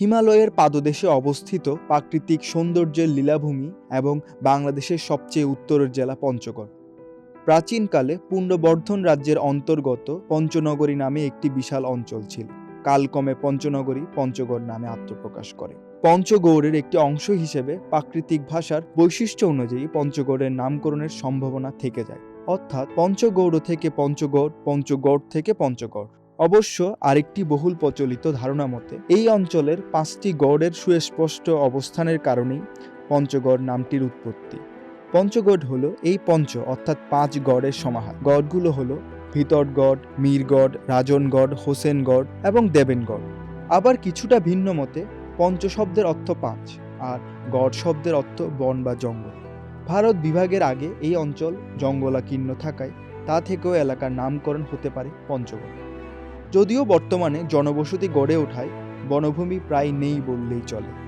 হিমালয়ের পাদদেশে অবস্থিত প্রাকৃতিক সৌন্দর্যের লীলাভূমি এবং বাংলাদেশের সবচেয়ে উত্তরের জেলা পঞ্চগড়। প্রাচীনকালে পুণ্ডবর্ধন রাজ্যের অন্তর্গত পঞ্চনগরী নামে একটি বিশাল অঞ্চল ছিল। কালক্রমে পঞ্চনগরী পঞ্চগড় নামে আত্মপ্রকাশ করে। পঞ্চগৌড়ের একটি অংশ হিসেবে প্রাকৃতিক ভাষার বৈশিষ্ট্য অনুযায়ী পঞ্চগড়ের নামকরণের সম্ভাবনা থেকে যায়। অর্থাৎ পঞ্চগৌড় থেকে পঞ্চগড় পঞ্চগড় থেকে পঞ্চগড়। অবশ্য আরেকটি বহুল প্রচলিত ধারণা মতে, এই অঞ্চলের পাঁচটি গড়ের সুস্পষ্ট অবস্থানের কারণেই পঞ্চগড় নামটির উৎপত্তি। পঞ্চগড় হলো এই পঞ্চ, অর্থাৎ পাঁচ গড়ের সমাহার। গড়গুলো হলো ভিতরগড়, মীরগড়, রাজনগড়, হোসেনগড় এবং দেবেনগড়। আবার কিছুটা ভিন্ন মতে, পঞ্চ শব্দের অর্থ পাঁচ আর গড় শব্দের অর্থ বন বা জঙ্গল। ভারত বিভাগের আগে এই অঞ্চল জঙ্গলাকীর্ণ থাকায় তা থেকেও এলাকার নামকরণ হতে পারে পঞ্চগড়। যদিও বর্তমানে জনবসতি গড়ে ওঠায় বনভূমি প্রায় নেই বললেই চলে।